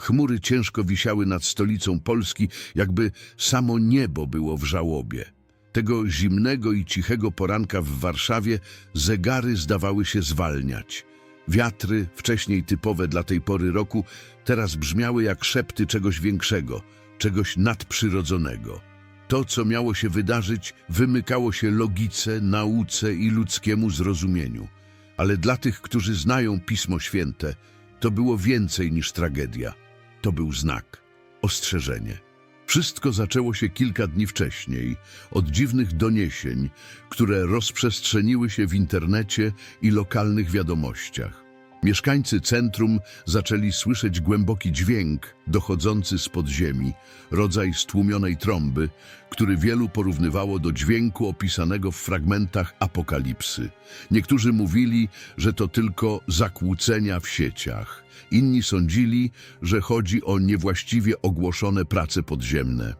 Chmury ciężko wisiały nad stolicą Polski, jakby samo niebo było w żałobie. Tego zimnego i cichego poranka w Warszawie zegary zdawały się zwalniać. Wiatry, wcześniej typowe dla tej pory roku, teraz brzmiały jak szepty czegoś większego, czegoś nadprzyrodzonego. To, co miało się wydarzyć, wymykało się logice, nauce i ludzkiemu zrozumieniu. Ale dla tych, którzy znają Pismo Święte, to było więcej niż tragedia. To był znak, ostrzeżenie. Wszystko zaczęło się kilka dni wcześniej od dziwnych doniesień, które rozprzestrzeniły się w internecie i lokalnych wiadomościach. Mieszkańcy centrum zaczęli słyszeć głęboki dźwięk dochodzący z podziemi, rodzaj stłumionej trąby, który wielu porównywało do dźwięku opisanego w fragmentach apokalipsy. Niektórzy mówili, że to tylko zakłócenia w sieciach. Inni sądzili, że chodzi o niewłaściwie ogłoszone prace podziemne.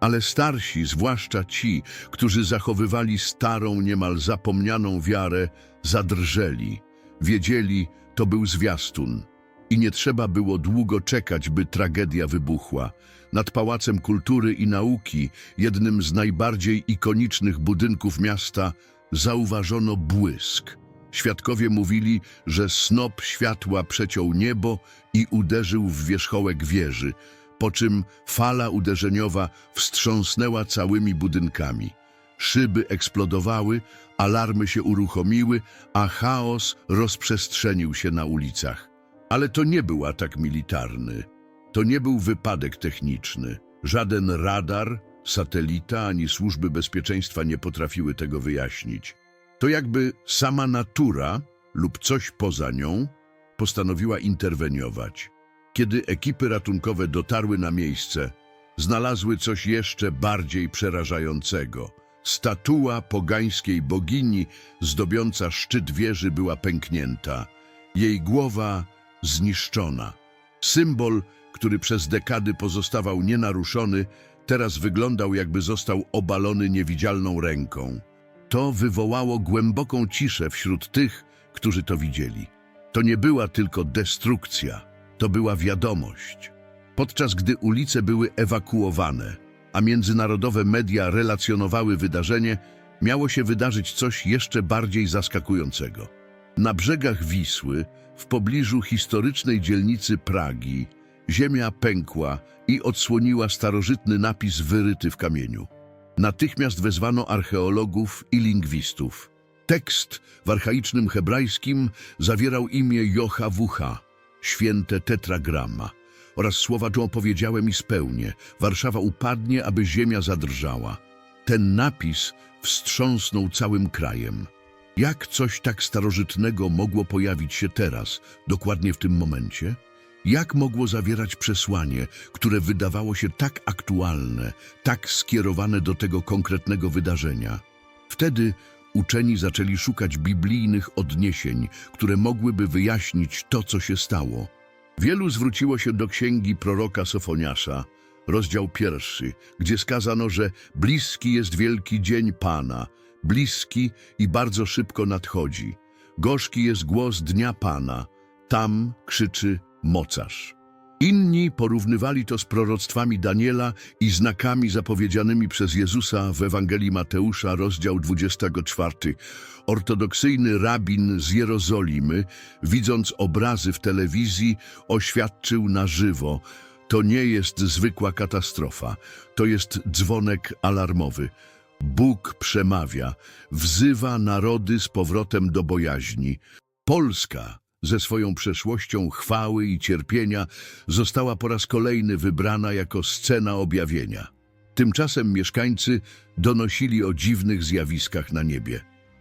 Ale starsi, zwłaszcza ci, którzy zachowywali starą, niemal zapomnianą wiarę, zadrżeli. Wiedzieli, to był zwiastun. I nie trzeba było długo czekać, by tragedia wybuchła. Nad Pałacem Kultury i Nauki, jednym z najbardziej ikonicznych budynków miasta, zauważono błysk. Świadkowie mówili, że snop światła przeciął niebo i uderzył w wierzchołek wieży, po czym fala uderzeniowa wstrząsnęła całymi budynkami. Szyby eksplodowały, alarmy się uruchomiły, a chaos rozprzestrzenił się na ulicach. Ale to nie był atak militarny. To nie był wypadek techniczny. Żaden radar, satelita ani służby bezpieczeństwa nie potrafiły tego wyjaśnić. To jakby sama natura lub coś poza nią postanowiła interweniować. Kiedy ekipy ratunkowe dotarły na miejsce, znalazły coś jeszcze bardziej przerażającego. Statua pogańskiej bogini zdobiąca szczyt wieży była pęknięta. Jej głowa zniszczona. Symbol, który przez dekady pozostawał nienaruszony, teraz wyglądał jakby został obalony niewidzialną ręką. To wywołało głęboką ciszę wśród tych, którzy to widzieli. To nie była tylko destrukcja, to była wiadomość. Podczas gdy ulice były ewakuowane, a międzynarodowe media relacjonowały wydarzenie, miało się wydarzyć coś jeszcze bardziej zaskakującego. Na brzegach Wisły, w pobliżu historycznej dzielnicy Pragi, ziemia pękła i odsłoniła starożytny napis wyryty w kamieniu. Natychmiast wezwano archeologów i lingwistów. Tekst w archaicznym hebrajskim zawierał imię Jochawucha, święte tetragramma, oraz słowa, to opowiedziałem i spełnię. Warszawa upadnie, aby ziemia zadrżała. Ten napis wstrząsnął całym krajem. Jak coś tak starożytnego mogło pojawić się teraz, dokładnie w tym momencie? Jak mogło zawierać przesłanie, które wydawało się tak aktualne, tak skierowane do tego konkretnego wydarzenia? Wtedy uczeni zaczęli szukać biblijnych odniesień, które mogłyby wyjaśnić to, co się stało. Wielu zwróciło się do księgi proroka Sofoniasza, rozdział pierwszy, gdzie skazano, że bliski jest wielki dzień Pana, bliski i bardzo szybko nadchodzi. Gorzki jest głos dnia Pana, tam krzyczy mocarz. Inni porównywali to z proroctwami Daniela i znakami zapowiedzianymi przez Jezusa w Ewangelii Mateusza, rozdział 24. Ortodoksyjny rabin z Jerozolimy, widząc obrazy w telewizji, oświadczył na żywo, to nie jest zwykła katastrofa, to jest dzwonek alarmowy. Bóg przemawia, wzywa narody z powrotem do bojaźni. Polska ze swoją przeszłością chwały i cierpienia została po raz kolejny wybrana jako scena objawienia. Tymczasem mieszkańcy donosili o dziwnych zjawiskach na niebie.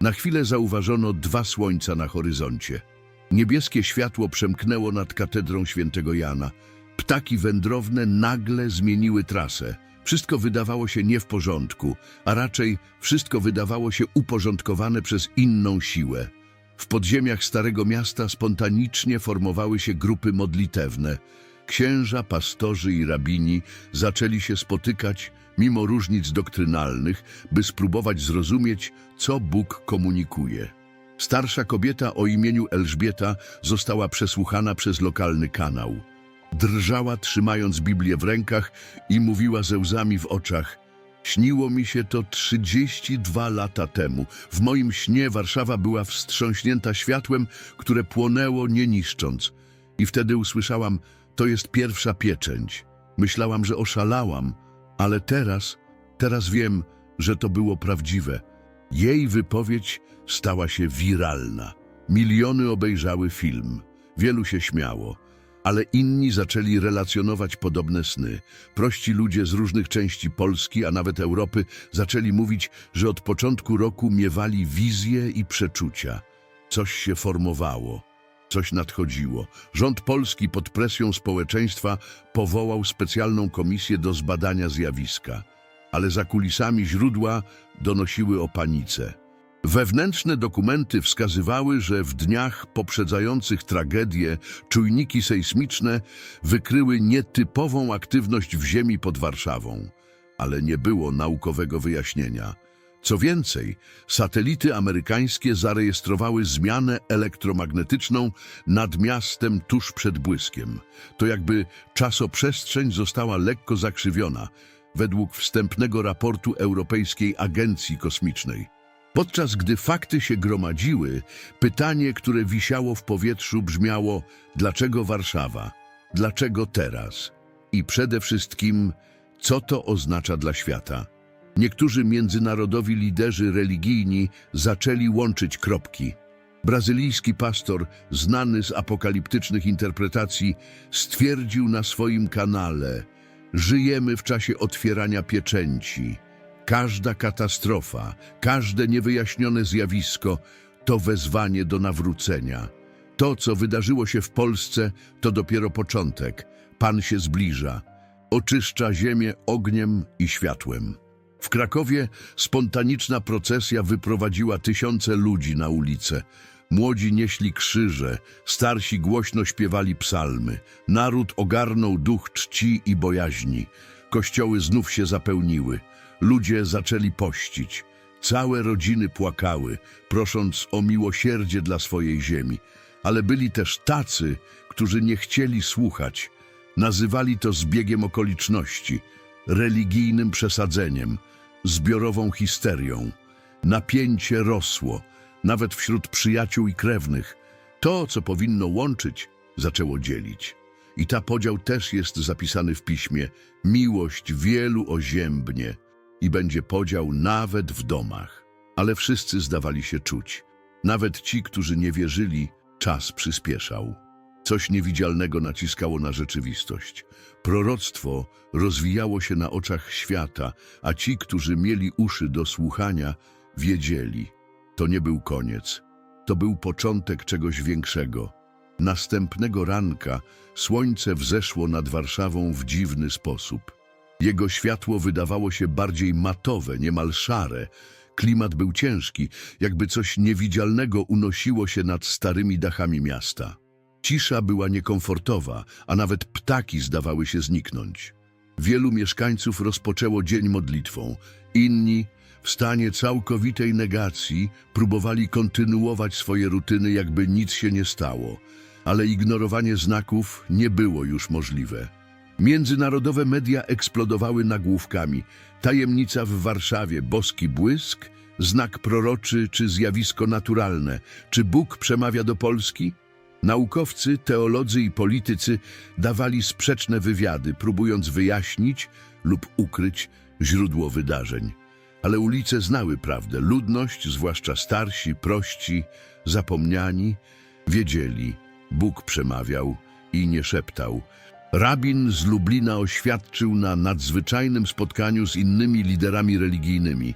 Na chwilę zauważono dwa słońca na horyzoncie. Niebieskie światło przemknęło nad katedrą świętego Jana. Ptaki wędrowne nagle zmieniły trasę. Wszystko wydawało się nie w porządku, a raczej wszystko wydawało się uporządkowane przez inną siłę. W podziemiach Starego Miasta spontanicznie formowały się grupy modlitewne. Księża, pastorzy i rabini zaczęli się spotykać mimo różnic doktrynalnych, by spróbować zrozumieć, co Bóg komunikuje. Starsza kobieta o imieniu Elżbieta została przesłuchana przez lokalny kanał. Drżała, trzymając Biblię w rękach i mówiła ze łzami w oczach. Śniło mi się to 32 lata temu. W moim śnie Warszawa była wstrząśnięta światłem, które płonęło nie niszcząc. I wtedy usłyszałam, to jest pierwsza pieczęć. Myślałam, że oszalałam, ale teraz, teraz wiem, że to było prawdziwe. Jej wypowiedź stała się wiralna. Miliony obejrzały film. Wielu się śmiało, ale inni zaczęli relacjonować podobne sny. Prości ludzie z różnych części Polski, a nawet Europy, zaczęli mówić, że od początku roku miewali wizje i przeczucia. Coś się formowało, coś nadchodziło. Rząd polski pod presją społeczeństwa powołał specjalną komisję do zbadania zjawiska, ale za kulisami źródła donosiły o panice. Wewnętrzne dokumenty wskazywały, że w dniach poprzedzających tragedię czujniki sejsmiczne wykryły nietypową aktywność w ziemi pod Warszawą, ale nie było naukowego wyjaśnienia. Co więcej, satelity amerykańskie zarejestrowały zmianę elektromagnetyczną nad miastem tuż przed błyskiem. To jakby czasoprzestrzeń została lekko zakrzywiona, według wstępnego raportu Europejskiej Agencji Kosmicznej. Podczas gdy fakty się gromadziły, pytanie, które wisiało w powietrzu brzmiało dlaczego Warszawa? Dlaczego teraz? I przede wszystkim, co to oznacza dla świata? Niektórzy międzynarodowi liderzy religijni zaczęli łączyć kropki. Brazylijski pastor, znany z apokaliptycznych interpretacji, stwierdził na swoim kanale Żyjemy w czasie otwierania pieczęci. Każda katastrofa, każde niewyjaśnione zjawisko to wezwanie do nawrócenia. To, co wydarzyło się w Polsce, to dopiero początek. Pan się zbliża, oczyszcza ziemię ogniem i światłem. W Krakowie spontaniczna procesja wyprowadziła tysiące ludzi na ulicę. Młodzi nieśli krzyże, starsi głośno śpiewali psalmy. Naród ogarnął duch czci i bojaźni. Kościoły znów się zapełniły. Ludzie zaczęli pościć. Całe rodziny płakały, prosząc o miłosierdzie dla swojej ziemi. Ale byli też tacy, którzy nie chcieli słuchać. Nazywali to zbiegiem okoliczności, religijnym przesadzeniem, zbiorową histerią. Napięcie rosło, nawet wśród przyjaciół i krewnych. To, co powinno łączyć, zaczęło dzielić. I ta podział też jest zapisany w piśmie. Miłość wielu oziębnie i będzie podział nawet w domach. Ale wszyscy zdawali się czuć. Nawet ci, którzy nie wierzyli, czas przyspieszał. Coś niewidzialnego naciskało na rzeczywistość. Proroctwo rozwijało się na oczach świata, a ci, którzy mieli uszy do słuchania, wiedzieli. To nie był koniec. To był początek czegoś większego. Następnego ranka słońce wzeszło nad Warszawą w dziwny sposób. Jego światło wydawało się bardziej matowe, niemal szare. Klimat był ciężki, jakby coś niewidzialnego unosiło się nad starymi dachami miasta. Cisza była niekomfortowa, a nawet ptaki zdawały się zniknąć. Wielu mieszkańców rozpoczęło dzień modlitwą. Inni, w stanie całkowitej negacji, próbowali kontynuować swoje rutyny, jakby nic się nie stało. Ale ignorowanie znaków nie było już możliwe. Międzynarodowe media eksplodowały nagłówkami. Tajemnica w Warszawie, boski błysk, znak proroczy czy zjawisko naturalne. Czy Bóg przemawia do Polski? Naukowcy, teolodzy i politycy dawali sprzeczne wywiady, próbując wyjaśnić lub ukryć źródło wydarzeń. Ale ulice znały prawdę. Ludność, zwłaszcza starsi, prości, zapomniani, wiedzieli. Bóg przemawiał i nie szeptał. Rabin z Lublina oświadczył na nadzwyczajnym spotkaniu z innymi liderami religijnymi.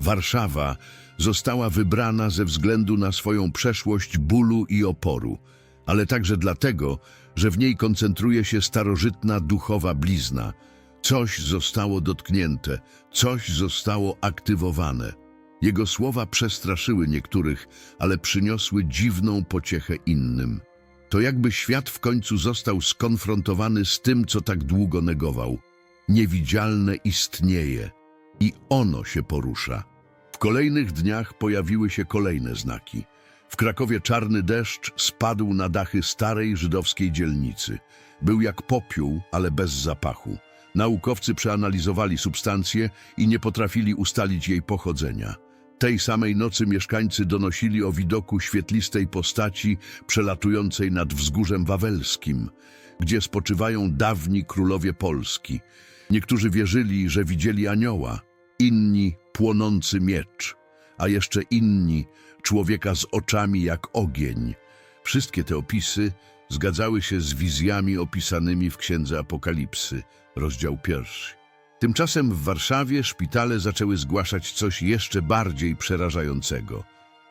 Warszawa została wybrana ze względu na swoją przeszłość bólu i oporu, ale także dlatego, że w niej koncentruje się starożytna duchowa blizna. Coś zostało dotknięte, coś zostało aktywowane. Jego słowa przestraszyły niektórych, ale przyniosły dziwną pociechę innym. To jakby świat w końcu został skonfrontowany z tym, co tak długo negował. Niewidzialne istnieje i ono się porusza. W kolejnych dniach pojawiły się kolejne znaki. W Krakowie czarny deszcz spadł na dachy starej żydowskiej dzielnicy. Był jak popiół, ale bez zapachu. Naukowcy przeanalizowali substancję i nie potrafili ustalić jej pochodzenia. Tej samej nocy mieszkańcy donosili o widoku świetlistej postaci przelatującej nad wzgórzem wawelskim, gdzie spoczywają dawni królowie Polski. Niektórzy wierzyli, że widzieli anioła, inni płonący miecz, a jeszcze inni człowieka z oczami jak ogień. Wszystkie te opisy zgadzały się z wizjami opisanymi w Księdze Apokalipsy, rozdział pierwszy. Tymczasem w Warszawie szpitale zaczęły zgłaszać coś jeszcze bardziej przerażającego.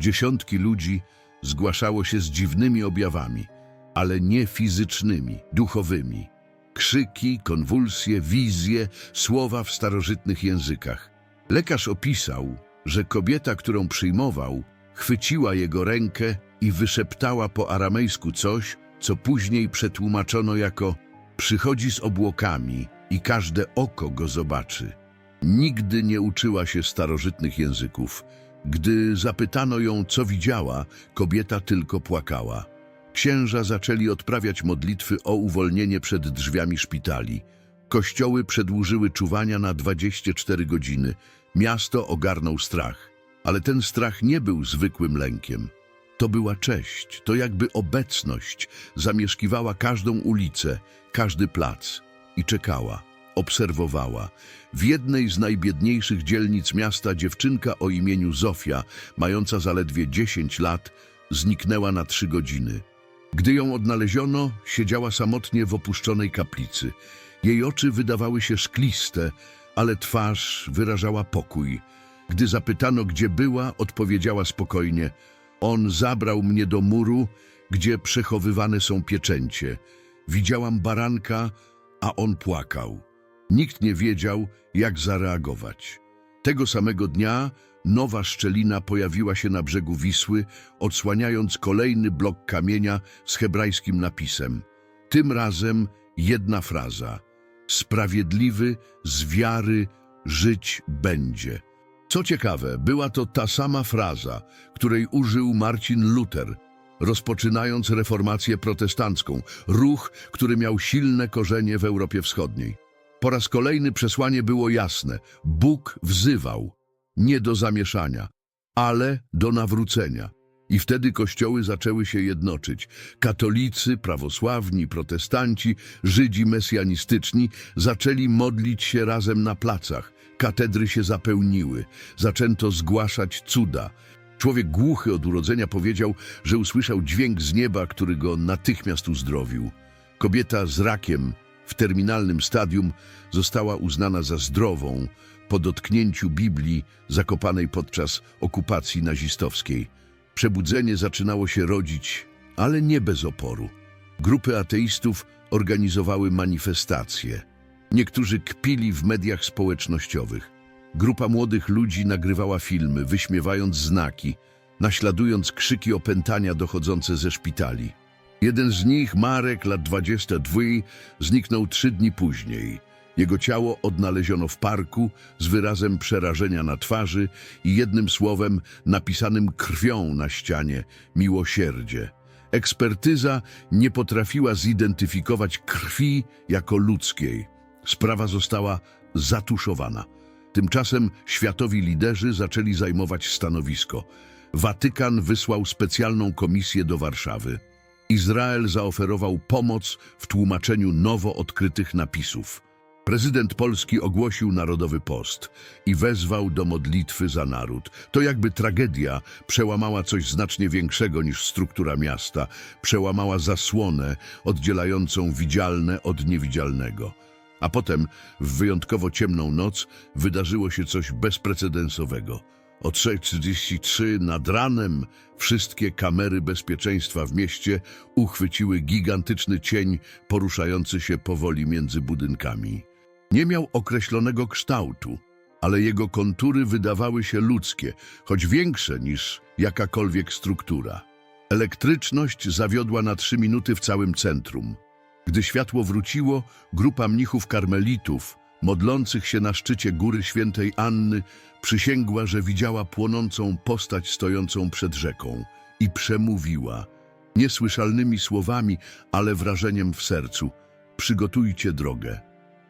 Dziesiątki ludzi zgłaszało się z dziwnymi objawami, ale nie fizycznymi, duchowymi. Krzyki, konwulsje, wizje, słowa w starożytnych językach. Lekarz opisał, że kobieta, którą przyjmował, chwyciła jego rękę i wyszeptała po aramejsku coś, co później przetłumaczono jako przychodzi z obłokami i każde oko go zobaczy. Nigdy nie uczyła się starożytnych języków. Gdy zapytano ją, co widziała, kobieta tylko płakała. Księża zaczęli odprawiać modlitwy o uwolnienie przed drzwiami szpitali. Kościoły przedłużyły czuwania na 24 godziny. Miasto ogarnął strach. Ale ten strach nie był zwykłym lękiem. To była cześć, to jakby obecność zamieszkiwała każdą ulicę, każdy plac i czekała, obserwowała. W jednej z najbiedniejszych dzielnic miasta dziewczynka o imieniu Zofia, mająca zaledwie 10 lat, zniknęła na trzy godziny. Gdy ją odnaleziono, siedziała samotnie w opuszczonej kaplicy. Jej oczy wydawały się szkliste, ale twarz wyrażała pokój. Gdy zapytano, gdzie była, odpowiedziała spokojnie: On zabrał mnie do muru, gdzie przechowywane są pieczęcie. Widziałam baranka, a on płakał. Nikt nie wiedział, jak zareagować. Tego samego dnia nowa szczelina pojawiła się na brzegu Wisły, odsłaniając kolejny blok kamienia z hebrajskim napisem. Tym razem jedna fraza: Sprawiedliwy z wiary żyć będzie. Co ciekawe, była to ta sama fraza, której użył Marcin Luther, rozpoczynając reformację protestancką, ruch, który miał silne korzenie w Europie Wschodniej. Po raz kolejny przesłanie było jasne: Bóg wzywał, nie do zamieszania, ale do nawrócenia. I wtedy kościoły zaczęły się jednoczyć. Katolicy, prawosławni, protestanci, Żydzi mesjanistyczni zaczęli modlić się razem na placach. Katedry się zapełniły. Zaczęto zgłaszać cuda. Człowiek głuchy od urodzenia powiedział, że usłyszał dźwięk z nieba, który go natychmiast uzdrowił. Kobieta z rakiem w terminalnym stadium została uznana za zdrową po dotknięciu Biblii zakopanej podczas okupacji nazistowskiej. Przebudzenie zaczynało się rodzić, ale nie bez oporu. Grupy ateistów organizowały manifestacje. Niektórzy kpili w mediach społecznościowych. Grupa młodych ludzi nagrywała filmy, wyśmiewając znaki, naśladując krzyki opętania dochodzące ze szpitali. Jeden z nich, Marek, lat 22, zniknął trzy dni później. Jego ciało odnaleziono w parku z wyrazem przerażenia na twarzy i jednym słowem napisanym krwią na ścianie miłosierdzie. Ekspertyza nie potrafiła zidentyfikować krwi jako ludzkiej. Sprawa została zatuszowana. Tymczasem światowi liderzy zaczęli zajmować stanowisko. Watykan wysłał specjalną komisję do Warszawy. Izrael zaoferował pomoc w tłumaczeniu nowo odkrytych napisów. Prezydent Polski ogłosił Narodowy Post i wezwał do modlitwy za naród. To jakby tragedia przełamała coś znacznie większego niż struktura miasta, przełamała zasłonę oddzielającą widzialne od niewidzialnego. A potem, w wyjątkowo ciemną noc, wydarzyło się coś bezprecedensowego. O 3.33 nad ranem wszystkie kamery bezpieczeństwa w mieście uchwyciły gigantyczny cień poruszający się powoli między budynkami. Nie miał określonego kształtu, ale jego kontury wydawały się ludzkie, choć większe niż jakakolwiek struktura. Elektryczność zawiodła na trzy minuty w całym centrum. Gdy światło wróciło, grupa mnichów karmelitów, modlących się na szczycie góry świętej Anny, przysięgła, że widziała płonącą postać stojącą przed rzeką. i przemówiła. Niesłyszalnymi słowami, ale wrażeniem w sercu. Przygotujcie drogę.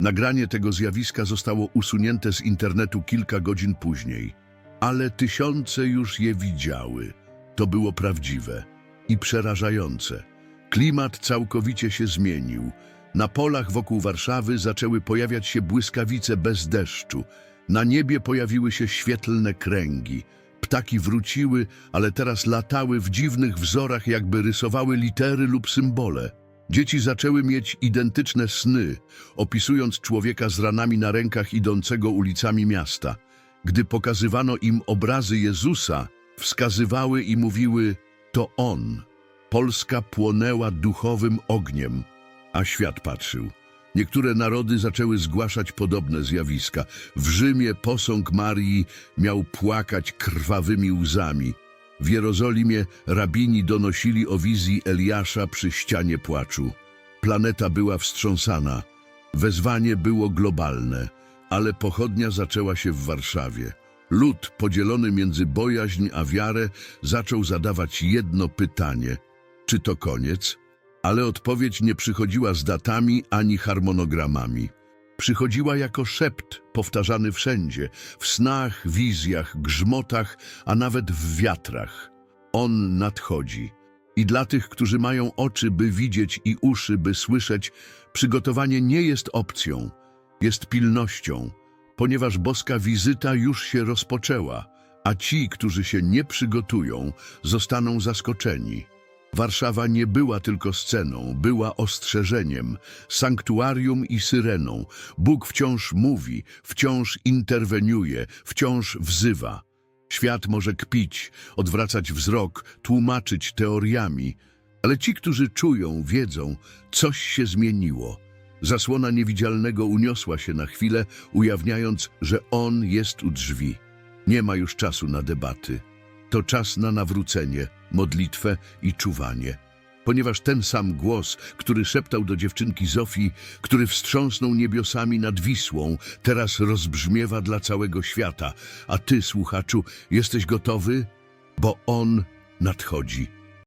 Nagranie tego zjawiska zostało usunięte z internetu kilka godzin później, ale tysiące już je widziały. To było prawdziwe i przerażające. Klimat całkowicie się zmienił. Na polach wokół Warszawy zaczęły pojawiać się błyskawice bez deszczu. Na niebie pojawiły się świetlne kręgi. Ptaki wróciły, ale teraz latały w dziwnych wzorach, jakby rysowały litery lub symbole. Dzieci zaczęły mieć identyczne sny, opisując człowieka z ranami na rękach idącego ulicami miasta. Gdy pokazywano im obrazy Jezusa, wskazywały i mówiły: To On. Polska płonęła duchowym ogniem, a świat patrzył. Niektóre narody zaczęły zgłaszać podobne zjawiska. W Rzymie posąg Marii miał płakać krwawymi łzami. W Jerozolimie rabini donosili o wizji Eliasza przy ścianie płaczu. Planeta była wstrząsana. Wezwanie było globalne, ale pochodnia zaczęła się w Warszawie. Lud, podzielony między bojaźń a wiarę, zaczął zadawać jedno pytanie. Czy to koniec? Ale odpowiedź nie przychodziła z datami ani harmonogramami. Przychodziła jako szept, powtarzany wszędzie, w snach, wizjach, grzmotach, a nawet w wiatrach. On nadchodzi. I dla tych, którzy mają oczy, by widzieć i uszy, by słyszeć, przygotowanie nie jest opcją, jest pilnością, ponieważ boska wizyta już się rozpoczęła, a ci, którzy się nie przygotują, zostaną zaskoczeni. Warszawa nie była tylko sceną, była ostrzeżeniem, sanktuarium i syreną. Bóg wciąż mówi, wciąż interweniuje, wciąż wzywa. Świat może kpić, odwracać wzrok, tłumaczyć teoriami, ale ci, którzy czują, wiedzą, coś się zmieniło. Zasłona niewidzialnego uniosła się na chwilę, ujawniając, że On jest u drzwi. Nie ma już czasu na debaty. To czas na nawrócenie, modlitwę i czuwanie. Ponieważ ten sam głos, który szeptał do dziewczynki Zofii, który wstrząsnął niebiosami nad Wisłą, teraz rozbrzmiewa dla całego świata. A ty, słuchaczu, jesteś gotowy? Bo On nadchodzi.